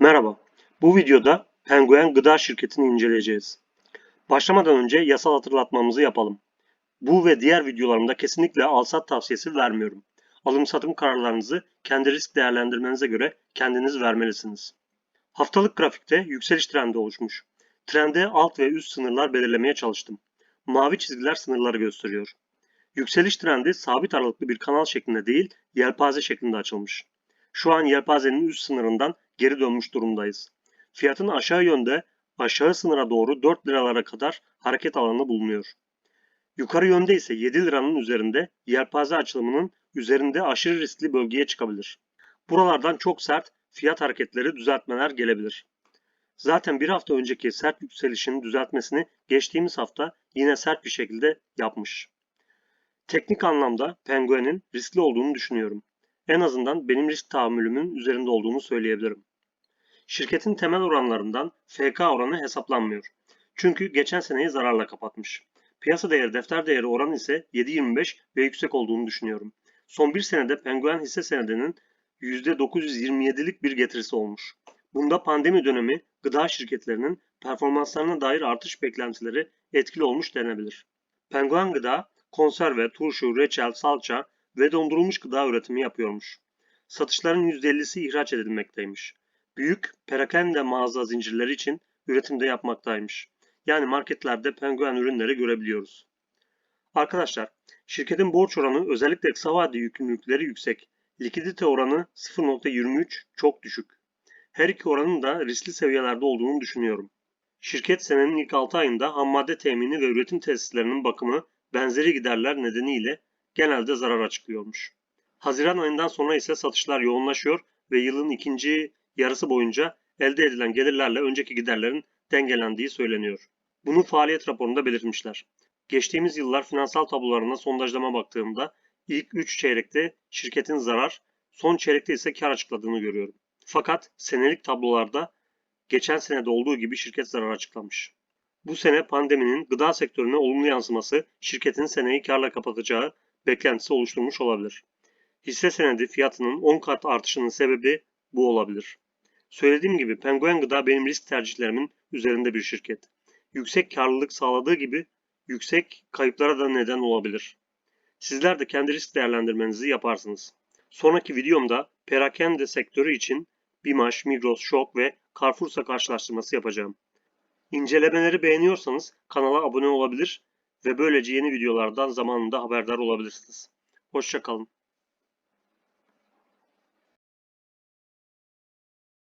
Merhaba. Bu videoda Penguen Gıda Şirketi'ni inceleyeceğiz. Başlamadan önce yasal hatırlatmamızı yapalım. Bu ve diğer videolarımda kesinlikle alsat tavsiyesi vermiyorum. Alım satım kararlarınızı kendi risk değerlendirmenize göre kendiniz vermelisiniz. Haftalık grafikte yükseliş trendi oluşmuş. Trende alt ve üst sınırlar belirlemeye çalıştım. Mavi çizgiler sınırları gösteriyor. Yükseliş trendi sabit aralıklı bir kanal şeklinde değil, yelpaze şeklinde açılmış. Şu an yelpazenin üst sınırından geri dönmüş durumdayız. Fiyatın aşağı yönde aşağı sınıra doğru 4 liralara kadar hareket alanı bulunuyor. Yukarı yönde ise 7 liranın üzerinde yelpaze açılımının üzerinde aşırı riskli bölgeye çıkabilir. Buralardan çok sert fiyat hareketleri düzeltmeler gelebilir. Zaten bir hafta önceki sert yükselişin düzeltmesini geçtiğimiz hafta yine sert bir şekilde yapmış. Teknik anlamda Penguen'in riskli olduğunu düşünüyorum. En azından benim risk tahammülümün üzerinde olduğunu söyleyebilirim. Şirketin temel oranlarından FK oranı hesaplanmıyor. Çünkü geçen seneyi zararla kapatmış. Piyasa değeri defter değeri oranı ise 7.25 ve yüksek olduğunu düşünüyorum. Son bir senede Penguen hisse senedinin %927'lik bir getirisi olmuş. Bunda pandemi dönemi gıda şirketlerinin performanslarına dair artış beklentileri etkili olmuş denebilir. Penguen Gıda, konserve, turşu, reçel, salça ve dondurulmuş gıda üretimi yapıyormuş. Satışların %50'si ihraç edilmekteymiş. Büyük perakende mağaza zincirleri için üretimde yapmaktaymış. Yani marketlerde penguen ürünleri görebiliyoruz. Arkadaşlar, şirketin borç oranı özellikle kısa vadeli yükümlülükleri yüksek. Likidite oranı 0.23 çok düşük. Her iki oranın da riskli seviyelerde olduğunu düşünüyorum. Şirket senenin ilk 6 ayında ham madde temini ve üretim tesislerinin bakımı benzeri giderler nedeniyle genelde zarar açıklıyormuş. Haziran ayından sonra ise satışlar yoğunlaşıyor ve yılın ikinci yarısı boyunca elde edilen gelirlerle önceki giderlerin dengelendiği söyleniyor. Bunu faaliyet raporunda belirtmişler. Geçtiğimiz yıllar finansal tablolarına sondajlama baktığımda ilk 3 çeyrekte şirketin zarar, son çeyrekte ise kar açıkladığını görüyorum. Fakat senelik tablolarda geçen senede olduğu gibi şirket zarar açıklamış. Bu sene pandeminin gıda sektörüne olumlu yansıması şirketin seneyi karla kapatacağı beklentisi oluşturmuş olabilir. Hisse senedi fiyatının 10 kat artışının sebebi bu olabilir. Söylediğim gibi Penguen Gıda benim risk tercihlerimin üzerinde bir şirket. Yüksek karlılık sağladığı gibi yüksek kayıplara da neden olabilir. Sizler de kendi risk değerlendirmenizi yaparsınız. Sonraki videomda perakende sektörü için Bimaş, Migros, Şok ve Carrefour'sa karşılaştırması yapacağım. İncelemeleri beğeniyorsanız kanala abone olabilir ve böylece yeni videolardan zamanında haberdar olabilirsiniz. Hoşçakalın.